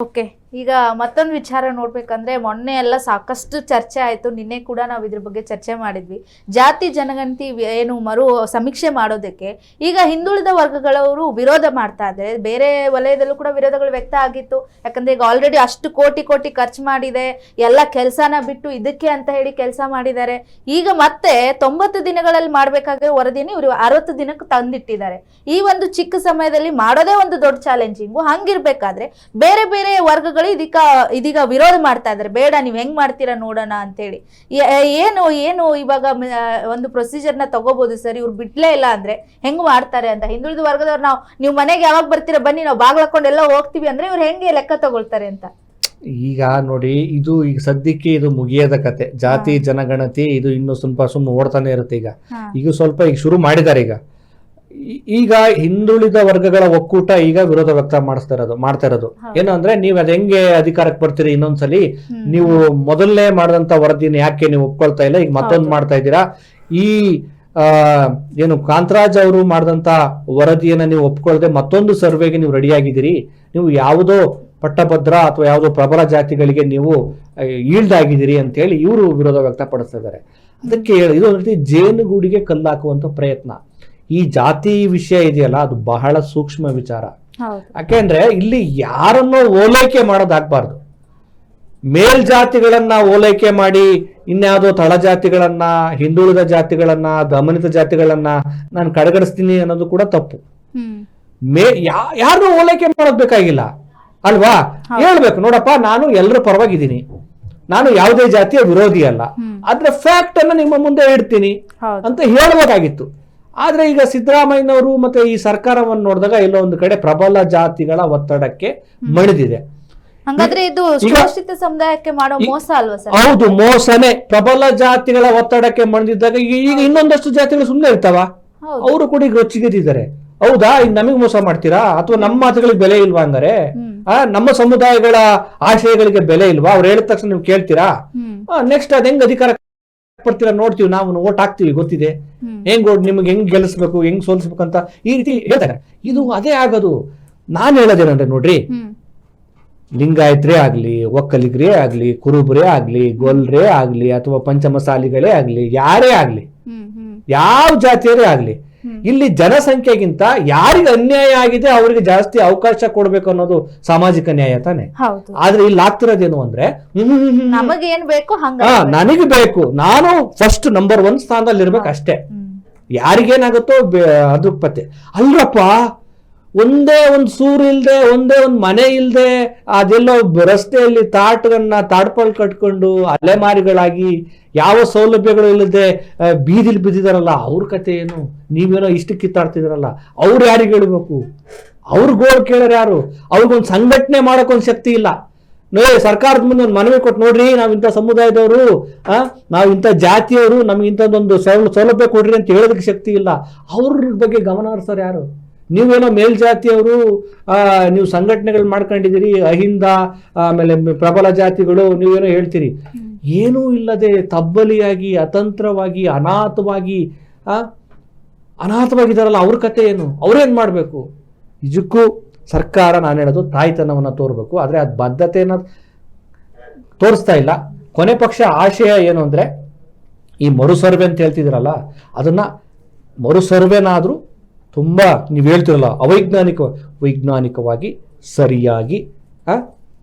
okay ಈಗ ಮತ್ತೊಂದು ವಿಚಾರ ನೋಡ್ಬೇಕಂದ್ರೆ ಮೊನ್ನೆ ಎಲ್ಲ ಸಾಕಷ್ಟು ಚರ್ಚೆ ಆಯ್ತು. ನಿನ್ನೆ ಕೂಡ ನಾವು ಇದ್ರ ಬಗ್ಗೆ ಚರ್ಚೆ ಮಾಡಿದ್ವಿ. ಜಾತಿ ಜನಗಣತಿ ಏನು ಮರು ಸಮೀಕ್ಷೆ ಮಾಡೋದಕ್ಕೆ ಈಗ ಹಿಂದುಳಿದ ವರ್ಗಗಳವರು ವಿರೋಧ ಮಾಡ್ತಾ ಇದ್ದಾರೆ. ಬೇರೆ ವಲಯದಲ್ಲೂ ಕೂಡ ವಿರೋಧಗಳು ವ್ಯಕ್ತ ಆಗಿತ್ತು. ಯಾಕಂದ್ರೆ ಈಗ ಆಲ್ರೆಡಿ ಅಷ್ಟು ಕೋಟಿ ಕೋಟಿ ಖರ್ಚು ಮಾಡಿದೆ. ಎಲ್ಲ ಕೆಲಸನ ಬಿಟ್ಟು ಇದಕ್ಕೆ ಅಂತ ಹೇಳಿ ಕೆಲಸ ಮಾಡಿದ್ದಾರೆ. ಈಗ ಮತ್ತೆ ತೊಂಬತ್ತು ದಿನಗಳಲ್ಲಿ ಮಾಡ್ಬೇಕಾಗಿರೋ ವರದಿಯನ್ನು ಇವರು ಅರವತ್ತು ದಿನಕ್ಕೆ ತಂದಿಟ್ಟಿದ್ದಾರೆ. ಈ ಒಂದು ಚಿಕ್ಕ ಸಮಯದಲ್ಲಿ ಮಾಡೋದೇ ಒಂದು ದೊಡ್ಡ ಚಾಲೆಂಜಿಂಗು ಹಂಗಿರ್ಬೇಕಾದ್ರೆ ಬೇರೆ ಬೇರೆ ವರ್ಗಗಳು ಇದಕ್ಕ ಇದೀಗ ವಿರೋಧ ಮಾಡ್ತಾ ಇದ್ದಾರೆ. ಬೇಡ ನೀವು ಹೆಂಗ್ ಮಾಡ್ತೀರಾ ನೋಡೋಣ ಅಂತೇಳಿ. ಹೇಳಿ ಏನು ಏನು ಇವಾಗ ಒಂದು ಪ್ರೊಸೀಜರ್ ಒಂದು ಪ್ರೊಸೀಜರ್ನ ತಗೋಬಹುದು ಸರ್? ಇವ್ರು ಬಿಡ್ಲೇ ಇಲ್ಲ ಅಂದ್ರೆ ಹೆಂಗ್ ಮಾಡ್ತಾರೆ ಅಂತ. ಹಿಂದುಳಿದ ವರ್ಗದವ್ರು ನಾವು ನೀವು ಮನೆಗೆ ಯಾವಾಗ ಬರ್ತೀರಾ? ಬನ್ನಿ ನಾವು ಬಾಗ್ಲ ಹಾಕೊಂಡು ಎಲ್ಲ ಹೋಗ್ತೀವಿ ಅಂದ್ರೆ ಇವ್ರು ಹೆಂಗೆ ಲೆಕ್ಕ ತಗೊಳ್ತಾರೆ ಅಂತ. ಈಗ ನೋಡಿ ಇದು ಈಗ ಸದ್ಯಕ್ಕೆ ಇದು ಮುಗಿಯದ ಕತೆ. ಜಾತಿ ಜನಗಣತಿ ಇದು ಇನ್ನು ಸ್ವಲ್ಪ ಸುಮ್ಮನೆ ಓಡ್ತಾನೆ ಇರುತ್ತೆ ಈಗ. ಈಗ ಸ್ವಲ್ಪ ಈಗ ಶುರು ಮಾಡಿದ್ದಾರೆ ಈಗ. ಈಗ ಹಿಂದುಳಿದ ವರ್ಗಗಳ ಒಕ್ಕೂಟ ಈಗ ವಿರೋಧ ವ್ಯಕ್ತ ಮಾಡಿಸ್ತಾ ಇರೋದು ಮಾಡ್ತಾ ಇರೋದು. ಏನು ಅಂದ್ರೆ ನೀವು ಅದ್ ಹೆಂಗೆ ಅಧಿಕಾರಕ್ಕೆ ಬರ್ತೀರಿ ಇನ್ನೊಂದ್ಸಲಿ. ನೀವು ಮೊದಲನೇ ಮಾಡಿದಂತ ವರದಿನ ಯಾಕೆ ನೀವು ಒಪ್ಕೊಳ್ತಾ ಇಲ್ಲ? ಈಗ ಮತ್ತೊಂದು ಮಾಡ್ತಾ ಇದ್ದೀರಾ? ಈ ಏನು ಕಾಂತರಾಜ್ ಅವರು ಮಾಡಿದಂತ ವರದಿಯನ್ನ ನೀವು ಒಪ್ಕೊಳ್ದೆ ಮತ್ತೊಂದು ಸರ್ವೆಗೆ ನೀವು ರೆಡಿ ಆಗಿದ್ದೀರಿ ನೀವು ಯಾವುದೋ ಪಟ್ಟಭದ್ರ ಅಥವಾ ಯಾವುದೋ ಪ್ರಬಲ ಜಾತಿಗಳಿಗೆ ನೀವು ಈಲ್ಡ್ ಆಗಿದ್ದೀರಿ ಅಂತ ಹೇಳಿ ಇವರು ವಿರೋಧ ವ್ಯಕ್ತಪಡಿಸ್ತಾ ಇದ್ದಾರೆ. ಅದಕ್ಕೆ ಹೇಳಿ ಇದು ಒಂದು ರೀತಿ ಜೇನುಗೂಡಿಗೆ ಕಲ್ಲಾಕುವಂತ ಪ್ರಯತ್ನ. ಈ ಜಾತಿ ವಿಷಯ ಇದೆಯಲ್ಲ ಅದು ಬಹಳ ಸೂಕ್ಷ್ಮ ವಿಚಾರ. ಯಾಕೆಂದ್ರೆ ಇಲ್ಲಿ ಯಾರನ್ನೋ ಓಲೈಕೆ ಮಾಡೋದಾಗ್ಬಾರ್ದು ಮೇಲ್ಜಾತಿಗಳನ್ನ ಓಲೈಕೆ ಮಾಡಿ ಇನ್ಯಾವುದೋ ತಳಜಾತಿಗಳನ್ನ ಹಿಂದುಳಿದ ಜಾತಿಗಳನ್ನ ದಮನಿತ ಜಾತಿಗಳನ್ನ ನಾನು ಕಡೆಗಣಿಸ್ತೀನಿ ಅನ್ನೋದು ಕೂಡ ತಪ್ಪು. ಮೇ ಯಾರನ್ನೂ ಓಲೈಕೆ ಮಾಡೋದ್ ಬೇಕಾಗಿಲ್ಲ. ಅಲ್ವಾ. ಹೇಳ್ಬೇಕು ನೋಡಪ್ಪ ನಾನು ಎಲ್ಲರ ಪರವಾಗಿದ್ದೀನಿ. ನಾನು ಯಾವುದೇ ಜಾತಿಯ ವಿರೋಧಿ ಅಲ್ಲ. ಅದ್ರ ಆದ್ರೆ ಫ್ಯಾಕ್ಟ್ ಅನ್ನ ನಿಮ್ಮ ಮುಂದೆ ಇಡ್ತೀನಿ ಅಂತ ಹೇಳ್ಬೋದಾಗಿತ್ತು ಆದ್ರೆ ಈಗ ಸಿದ್ದರಾಮಯ್ಯನವರು ಮತ್ತೆ ಈ ಸರ್ಕಾರವನ್ನು ನೋಡಿದಾಗ ಎಲ್ಲೋ ಒಂದು ಕಡೆ ಪ್ರಬಲ ಜಾತಿಗಳ ಒತ್ತಡಕ್ಕೆ ಮಣಿದಿದೆ. ಹಂಗಾದ್ರೆ ಇದು ಶೋಷಿತ ಸಮುದಾಯಕ್ಕೆ ಮಾಡೋ ಮೋಸ ಅಲ್ವಾ ಸರ್? ಹೌದು ಮೋಸನೆ. ಪ್ರಬಲ ಜಾತಿಗಳ ಒತ್ತಡಕ್ಕೆ ಮಣಿದಿದ್ದಾಗ ಈಗ ಇನ್ನೊಂದಷ್ಟು ಜಾತಿಗಳು ಸುಮ್ಮನೆ ಇರ್ತಾವ. ಅವರು ಕೂಡ ಈಗ ರೊಚ್ಚಿಗೆದಿದ್ದಾರೆ ಹೌದಾ? ಈಗ ನಮಗೆ ಮೋಸ ಮಾಡ್ತೀರಾ? ಅಥವಾ ನಮ್ಮ ಮಾತುಗಳಿಗೆ ಬೆಲೆ ಇಲ್ವಾ ಹಂಗಾರೆ? ಆ ನಮ್ಮ ಸಮುದಾಯಗಳ ಆಶಯಗಳಿಗೆ ಬೆಲೆ ಇಲ್ವಾ? ಅವ್ರು ಹೇಳಿದ ತಕ್ಷಣ ನೀವು ಕೇಳ್ತೀರಾ? ನೆಕ್ಸ್ಟ್ ಅದ್ ಹೆಂಗ್ ಅಧಿಕಾರ ಪಡ್ತೀರಾ ನೋಡ್ತೀವಿ. ನಾವು ಓಟ್ ಹಾಕ್ತಿವಿ ಗೊತ್ತಿದೆ. ಹೆಂಗ್ ಗೋಡ್ ನಿಮ್ಗೆ ಹೆಂಗ್ ಗೆಲ್ಲಿಸ್ಬೇಕು ಹೆಂಗ್ ಸೋಲಿಸ್ಬೇಕು ಅಂತ ಈ ರೀತಿ ಹೇಳ್ತಾರೆ. ಇದು ಅದೇ ಆಗೋದು. ನಾನು ಹೇಳೋದೇನಂದ್ರೆ ನೋಡ್ರಿ ಲಿಂಗಾಯತ್ರೇ ಆಗ್ಲಿ ಒಕ್ಕಲಿಗರೇ ಆಗ್ಲಿ ಕುರುಬರೇ ಆಗ್ಲಿ ಗೊಲ್ರೇ ಆಗ್ಲಿ ಅಥವಾ ಪಂಚಮಸಾಲಿಗಳೇ ಆಗ್ಲಿ ಯಾರೇ ಆಗ್ಲಿ ಯಾವ ಜಾತಿಯರೇ ಆಗ್ಲಿ. ಇಲ್ಲಿ ಜನಸಂಖ್ಯೆಗಿಂತ ಯಾರಿಗೆ ಅನ್ಯಾಯ ಆಗಿದೆ ಅವರಿಗೆ ಜಾಸ್ತಿ ಅವಕಾಶ ಕೊಡ್ಬೇಕು ಅನ್ನೋದು ಸಾಮಾಜಿಕ ನ್ಯಾಯ ತಾನೆ? ಆದ್ರೆ ಇಲ್ಲಿ ಆಗ್ತಿರೋದೇನು ಅಂದ್ರೆ ನನಗೆ ಬೇಕು. ನಾನು ಫಸ್ಟ್ ನಂಬರ್ ಒನ್ ಸ್ಥಾನದಲ್ಲಿ ಇರ್ಬೇಕು ಅಷ್ಟೇ. ಯಾರಿಗೇನಾಗುತ್ತೋ ಅದ್ರ ಪತ್ತೆ. ಅಲ್ರಪ್ಪ ಒಂದೇ ಒಂದು ಸೂರು ಇಲ್ಲದೆ ಒಂದೇ ಒಂದು ಮನೆ ಇಲ್ದೆ, ಅದೆಲ್ಲೋ ರಸ್ತೆಯಲ್ಲಿ ತಾಟಗಳನ್ನ, ತಾಡ್ಪಲ್ ಕಟ್ಕೊಂಡು ಅಲೆಮಾರಿಗಳಾಗಿ ಯಾವ ಸೌಲಭ್ಯಗಳು ಇಲ್ಲದೆ ಬೀದಿಲಿ ಬಿದ್ದಿದಾರಲ್ಲ, ಅವ್ರ ಕತೆ ಏನು? ನೀವೇನೋ ಇಷ್ಟು ಕಿತ್ತಾಡ್ತಿದಾರಲ್ಲ, ಅವ್ರು ಯಾರಿಗೆ ಹೇಳ್ಬೇಕು? ಅವ್ರ ಗೋಳು ಕೇಳೋರು ಯಾರು? ಅವ್ರಿಗೊಂದು ಸಂಘಟನೆ ಮಾಡೋಕೊಂದು ಶಕ್ತಿ ಇಲ್ಲ. ನೋಡಿ, ಸರ್ಕಾರದ ಮುಂದೆ ಒಂದು ಮನವಿ ಕೊಟ್ಟು ನೋಡ್ರಿ, ನಾವು ಇಂಥ ಸಮುದಾಯದವರು ನಾವು ಇಂಥ ಜಾತಿಯವರು, ನಮ್ಗೆ ಇಂಥದ್ದೊಂದು ಸೌಲ ಸೌಲಭ್ಯ ಕೊಡ್ರಿ ಅಂತ ಹೇಳೋದಕ್ಕೆ ಶಕ್ತಿ ಇಲ್ಲ. ಅವ್ರ ಬಗ್ಗೆ ಗಮನ ಹರಿಸೋರು ಯಾರು? ನೀವೇನೋ ಮೇಲ್ಜಾತಿಯವರು ನೀವು ಸಂಘಟನೆಗಳು ಮಾಡ್ಕೊಂಡಿದ್ದೀರಿ, ಅಹಿಂದ, ಆಮೇಲೆ ಪ್ರಬಲ ಜಾತಿಗಳು, ನೀವೇನೋ ಹೇಳ್ತೀರಿ. ಏನೂ ಇಲ್ಲದೆ ತಬ್ಬಲಿಯಾಗಿ, ಅತಂತ್ರವಾಗಿ, ಅನಾಥವಾಗಿ ಅನಾಥವಾಗಿದ್ದಾರಲ್ಲ ಅವ್ರ ಕತೆ ಏನು? ಅವ್ರೇನು ಮಾಡಬೇಕು? ನಿಜಕ್ಕೂ ಸರ್ಕಾರ ನಾನು ಹೇಳೋದು ತಾಯ್ತನವನ್ನು ತೋರಬೇಕು. ಆದರೆ ಅದು ಬದ್ಧತೆಯನ್ನು ತೋರಿಸ್ತಾ ಇಲ್ಲ. ಕೊನೆ ಪಕ್ಷ ಆಶಯ ಏನು ಅಂದರೆ, ಈ ಮರು ಸರ್ವೆ ಅಂತ ಹೇಳ್ತಿದ್ದೀರಲ್ಲ ಅದನ್ನು ಮರು ಸರ್ವೆನಾದರೂ ತುಂಬ ನೀವು ಹೇಳ್ತಿರಲ್ಲ ಅವೈಜ್ಞಾನಿಕ ವೈಜ್ಞಾನಿಕವಾಗಿ ಸರಿಯಾಗಿ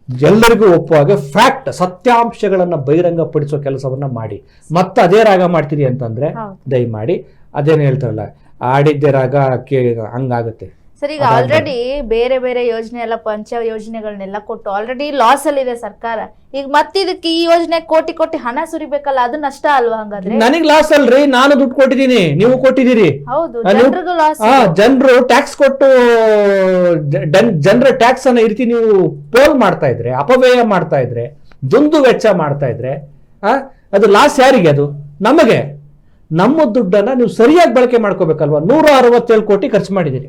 ಎಲ್ಲರಿಗೂ ಒಪ್ಪುವಾಗ ಫ್ಯಾಕ್ಟ್ ಸತ್ಯಾಂಶಗಳನ್ನು ಬಹಿರಂಗಪಡಿಸೋ ಕೆಲಸವನ್ನು ಮಾಡಿ ಮತ್ತೆ ಅದೇ ರಾಗ ಮಾಡ್ತೀರಿ ಅಂತಂದರೆ. ದಯಮಾಡಿ ಅದೇನು ಹೇಳ್ತಾರಲ್ಲ ಆಡಿದ್ದೆ ರಾಗ ಕೇ ಹಂಗಾಗುತ್ತೆ ಸರ್ ಈಗ ಆಲ್ರೆಡಿ ಬೇರೆ ಬೇರೆ ಯೋಜನೆ ಎಲ್ಲ ಪಂಚ ಯೋಜನೆಗಳನ್ನೆಲ್ಲ ಕೊಟ್ಟು ಆಲ್ರೆಡಿ ಲಾಸ್ ಅಲ್ಲಿ ಇದೆ ಸರ್ಕಾರ. ಈಗ ಮತ್ತೆ ಇದಕ್ಕೆ ಈ ಯೋಜನೆ ಕೋಟಿ ಕೋಟಿ ಹಣ ಸುರಿಬೇಕಲ್ಲ ಅದು ನಷ್ಟ ಅಲ್ವಾ ಹಂಗಾದ್ರೆ? ನನಗ್ ಲಾಸ್ ಅಲ್ರಿ ನಾನು ದುಡ್ಡು ಕೊಟ್ಟಿದ್ದೀನಿ ನೀವು ಕೊಟ್ಟಿದ್ದೀರಿ. ಹೌದು ಜನರಿಗೂ ಲಾಸ್ ಜನರು ಟ್ಯಾಕ್ಸ್ ಕೊಟ್ಟು ಜನರ ಟ್ಯಾಕ್ಸ್ ಅನ್ನ ಇರ್ತಿ ರೀತಿ ನೀವು ಪೋಲ್ ಮಾಡ್ತಾ ಇದ್ರೆ ಅಪವ್ಯಯ ಮಾಡ್ತಾ ಇದ್ರೆ ದುಂದು ವೆಚ್ಚ ಮಾಡ್ತಾ ಇದ್ರೆ ಅದು ಲಾಸ್ ಯಾರಿಗೆ ಅದು? ನಮಗೆ. ನಮ್ಮ ದುಡ್ಡನ್ನ ನೀವು ಸರಿಯಾಗಿ ಬಳಕೆ ಮಾಡ್ಕೋಬೇಕಲ್ವಾ? ನೂರ ಅರವತ್ತೇಳು ಕೋಟಿ ಖರ್ಚು ಮಾಡಿದ್ದೀರಿ.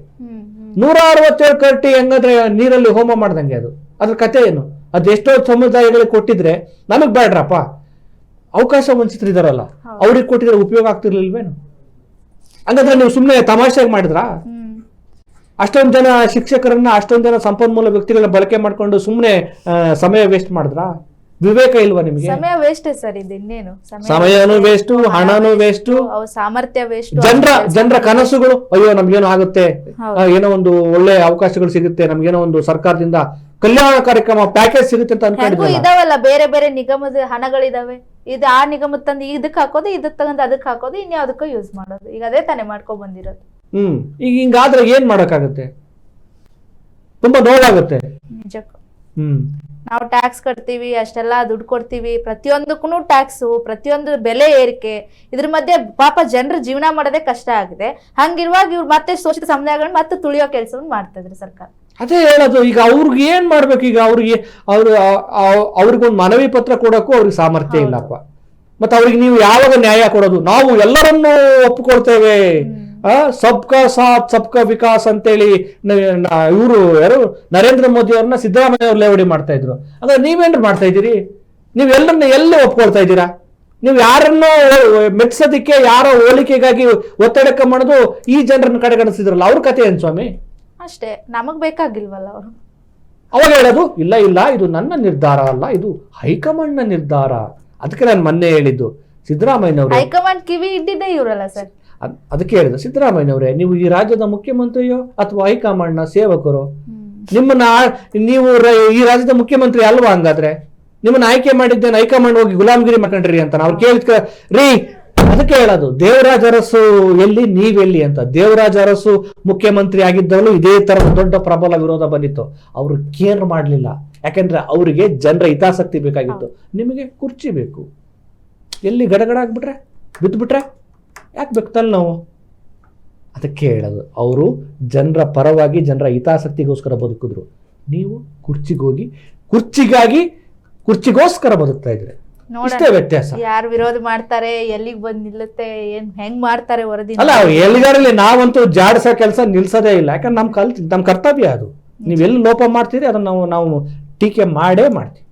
ನೂರ ಅರವತ್ತೇಳು ಕರ್ಟಿ ಹೆಂಗಂದ್ರೆ ನೀರಲ್ಲಿ ಹೋಮ ಮಾಡ್ದಂಗೆ ಅದು. ಅದ್ರ ಕತೆ ಏನು? ಅದೆಷ್ಟೋ ಎಷ್ಟೋ ಸಮುದಾಯಗಳಿಗೆ ಕೊಟ್ಟಿದ್ರೆ ನಮಗ್ ಬೇಡ್ರಪ್ಪ ಅವಕಾಶ ವಂಚಿತರಿದಾರಲ್ಲ. ಅವ್ರಿಗೆ ಕೊಟ್ಟಿದ್ರೆ ಉಪಯೋಗ ಆಗ್ತಿರ್ಲಿಲ್ವೇನು? ಹಂಗಂದ್ರೆ ನೀವು ಸುಮ್ಮನೆ ತಮಾಷೆಗೆ ಮಾಡಿದ್ರಾ? ಅಷ್ಟೊಂದು ಜನ ಶಿಕ್ಷಕರನ್ನ ಅಷ್ಟೊಂದು ಜನ ಸಂಪನ್ಮೂಲ ವ್ಯಕ್ತಿಗಳನ್ನ ಬಳಕೆ ಮಾಡ್ಕೊಂಡು ಸುಮ್ಮನೆ ಸಮಯ ವೇಸ್ಟ್ ಮಾಡಿದ್ರಾ? ವಿವೇಕ ಇಲ್ವಾ ನಿಮಗೆ? ಸಮಯ ವೇಸ್ಟ್ ಸರ್ ಇದು ಇನ್ನೇನು? ಸಮಯನೂ ವೇಸ್ಟ್ ಹಣನೂ ವೇಸ್ಟ್ ಸಾಮರ್ಥ್ಯ ವೇಸ್ಟ್ ಜನರ ಜನರ ಕನಸುಗಳು ಅಯ್ಯೋ ನಮ್ಗೇನು ಆಗುತ್ತೆ. ಏನೋ ಒಂದು ಒಳ್ಳೆ ಅವಕಾಶಗಳು ಸಿಗುತ್ತೆ ನಮ್ಗೇನೋ ಒಂದು ಸರ್ಕಾರದಿಂದ ಕಲ್ಯಾಣ ಕಾರ್ಯಕ್ರಮ ಪ್ಯಾಕೇಜ್ ಸಿಗುತ್ತೆ ಅಂತ ಅನ್ಕೊಂಡಿದ್ದೀವಿ ಇದಾವಲ್ಲ ಬೇರೆ ಬೇರೆ ನಿಗಮದ ಹಣಗಳಿದಾವೆ. ಇದು ಆ ನಿಗಮದ ತಂದು ಇದಕ್ಕೆ ಹಾಕೋದು ಇದಕ್ಕೆ ತಗೊಂಡು ಅದಕ್ಕೆ ಹಾಕೋದು ಇನ್ಯಾವುದಕ್ಕೂ ಯೂಸ್ ಮಾಡೋದು. ಈಗ ಅದೇ ತಾನೇ ಮಾಡ್ಕೊಂಡ್ ಬಂದಿರೋದು. ಹ್ಮ್. ಈಗ ಹಿಂಗಾದ್ರೆ ಏನ್ ಮಾಡಕ್ಕಾಗತ್ತೆ? ತುಂಬಾ ನೋವಾಗುತ್ತೆ. ನಿಜಕ್ಕೂ. ಹ್ಮ್. ನಾವು ಟ್ಯಾಕ್ಸ್ ಕಟ್ತೀವಿ ಅಷ್ಟೆಲ್ಲ ದುಡ್ಡು ಕೊಡ್ತೀವಿ. ಪ್ರತಿಯೊಂದಕ್ಕೂ ಟ್ಯಾಕ್ಸು ಪ್ರತಿಯೊಂದು ಬೆಲೆ ಏರಿಕೆ. ಇದ್ರ ಮಧ್ಯೆ ಪಾಪ ಜನರು ಜೀವನ ಮಾಡೋದೇ ಕಷ್ಟ ಆಗಿದೆ. ಹಂಗಿರುವಾಗ ಇವ್ರು ಮತ್ತೆ ಶೋಷಿತ ಸಮುದಾಯಗಳನ್ನ ಮತ್ತೆ ತುಳಿಯೋ ಕೆಲಸವನ್ನು ಮಾಡ್ತಾ ಇದ್ರು ಸರ್ಕಾರ. ಅದೇ ಹೇಳೋದು ಈಗ ಅವ್ರಿಗೆ ಏನ್ ಮಾಡ್ಬೇಕು? ಈಗ ಅವ್ರಿಗೆ ಅವ್ರ ಅವ್ರಿಗೊಂದು ಮನವಿ ಪತ್ರ ಕೊಡೋಕ್ಕೂ ಅವ್ರಿಗೆ ಸಾಮರ್ಥ್ಯ. ಇಲ್ಲಪ್ಪ. ಮತ್ತೆ ಅವ್ರಿಗೆ ನೀವು ಯಾವಾಗ ನ್ಯಾಯ ಕೊಡೋದು? ನಾವು ಎಲ್ಲರನ್ನೂ ಒಪ್ಕೊಳ್ತೇವೆ. ಆ, ಸಬ್ಕಾ ಸಾಥ್ ಸಬ್ಕಾ ವಿಕಾಸ್ ಅಂತೇಳಿ ಇವರು ಯಾರು? ನರೇಂದ್ರ ಮೋದಿ ಅವ್ರನ್ನ ಸಿದ್ದರಾಮಯ್ಯ ಅವ್ರು ಲೇವಡಿ ಮಾಡ್ತಾ ಇದ್ರು. ಅಂದ್ರೆ ನೀವೇನ್ರು ಮಾಡ್ತಾ ಇದ್ದೀರಿ? ನೀವು ಎಲ್ಲರನ್ನ ಎಲ್ಲಿ ಒಪ್ಕೊಳ್ತಾ ಇದ್ದೀರಾ? ನೀವು ಯಾರನ್ನೂ ಮೆಚ್ಚೋದಿಕ್ಕೆ ಯಾರ ಹೋಲಿಕೆಗಾಗಿ ಒತ್ತಡಕ್ಕೆ ಮಾಡೋದು ಈ ಜನರನ್ನ ಕಡೆಗಣಿಸಿದ್ರಲ್ಲ ಅವ್ರ ಕತೆ ಏನ್ ಸ್ವಾಮಿ? ಅಷ್ಟೇ ನಮಗ್ ಬೇಕಾಗಿಲ್ವಲ್ಲ ಅವರು. ಅವಾಗ ಹೇಳೋದು ಇಲ್ಲ ಇಲ್ಲ ಇದು ನನ್ನ ನಿರ್ಧಾರ ಅಲ್ಲ ಇದು ಹೈಕಮಾಂಡ್ನ ನಿರ್ಧಾರ. ಅದಕ್ಕೆ ನಾನು ಮೊನ್ನೆ ಹೇಳಿದ್ದು ಸಿದ್ದರಾಮಯ್ಯನವರು ಹೈಕಮಾಂಡ್ ಕಿವಿ ಇದ್ದಿದ್ದೆ ಇವರಲ್ಲ ಸರ್. ಅದಕ್ಕೆ ಹೇಳಿದ್ರು ಸಿದ್ದರಾಮಯ್ಯನವರೇ ನೀವು ಈ ರಾಜ್ಯದ ಮುಖ್ಯಮಂತ್ರಿಯೋ ಅಥವಾ ಹೈಕಮಾಂಡ್ನ ಸೇವಕರು? ನಿಮ್ಮನ್ನ ನೀವು ಈ ರಾಜ್ಯದ ಮುಖ್ಯಮಂತ್ರಿ ಅಲ್ವಾ ಹಂಗಾದ್ರೆ? ನಿಮ್ಮನ್ನ ಆಯ್ಕೆ ಮಾಡಿದ್ದೇನೆ ಹೈಕಮಾಂಡ್ ಹೋಗಿ ಗುಲಾಮಗಿರಿ ಮಾಡ್ಕೊಂಡ್ರಿ ಅಂತ. ಅವ್ರು ಕೇಳಿದ ರೀ ಅದಕ್ಕೆ ಹೇಳೋದು ದೇವರಾಜ ಅರಸು ಎಲ್ಲಿ ನೀವೆಲ್ಲಿ ಅಂತ. ದೇವರಾಜ ಅರಸು ಮುಖ್ಯಮಂತ್ರಿ ಆಗಿದ್ದವನು ಇದೇ ತರ ದೊಡ್ಡ ಪ್ರಬಲ ವಿರೋಧ ಬಂದಿತ್ತು. ಅವರು ಕೇರ್ ಮಾಡಲಿಲ್ಲ. ಯಾಕಂದ್ರೆ ಅವರಿಗೆ ಜನರ ಹಿತಾಸಕ್ತಿ ಬೇಕಾಗಿತ್ತು. ನಿಮಗೆ ಕುರ್ಚಿ ಬೇಕು. ಎಲ್ಲಿ ಗಡಗಡ ಆಗ್ಬಿಟ್ರೆ? ಬಿದ್ದುಬಿಟ್ರೆ ಯಾಕೆ ಬೇಕು ನಾವು? ಅದಕ್ಕೆ ಹೇಳೋದು ಅವರು ಜನರ ಪರವಾಗಿ ಜನರ ಹಿತಾಸಕ್ತಿಗೋಸ್ಕರ ಬದುಕಿದ್ರು. ನೀವು ಕುರ್ಚಿಗೋಗಿ ಕುರ್ಚಿಗಾಗಿ ಕುರ್ಚಿಗೋಸ್ಕರ ಬದುಕ್ತಾ ಇದ್ರೆ. ಇಷ್ಟೇ ವ್ಯತ್ಯಾಸ. ಯಾರು ವಿರೋಧ ಮಾಡ್ತಾರೆ ಎಲ್ಲಿಗೆ ಬಂದು ನಿಲ್ಲುತ್ತೆ ಏನ್ ಹೆಂಗ್ ಮಾಡ್ತಾರೆ ವರದಿ ಅಲ್ಲ ಎಲ್ಲಿಗಾರಲ್ಲಿ ನಾವಂತೂ ಜಾಡ್ಸೋ ಕೆಲಸ ನಿಲ್ಸೋದೇ ಇಲ್ಲ. ಯಾಕಂದ್ರೆ ನಮ್ಮ ಕಲ್ ನಮ್ಮ ಕರ್ತವ್ಯ ಅದು. ನೀವು ಎಲ್ಲಿ ಲೋಪ ಮಾಡ್ತೀರಿ ಅದನ್ನ ನಾವು ನಾವು ಟೀಕೆ ಮಾಡೇ ಮಾಡ್ತೀವಿ.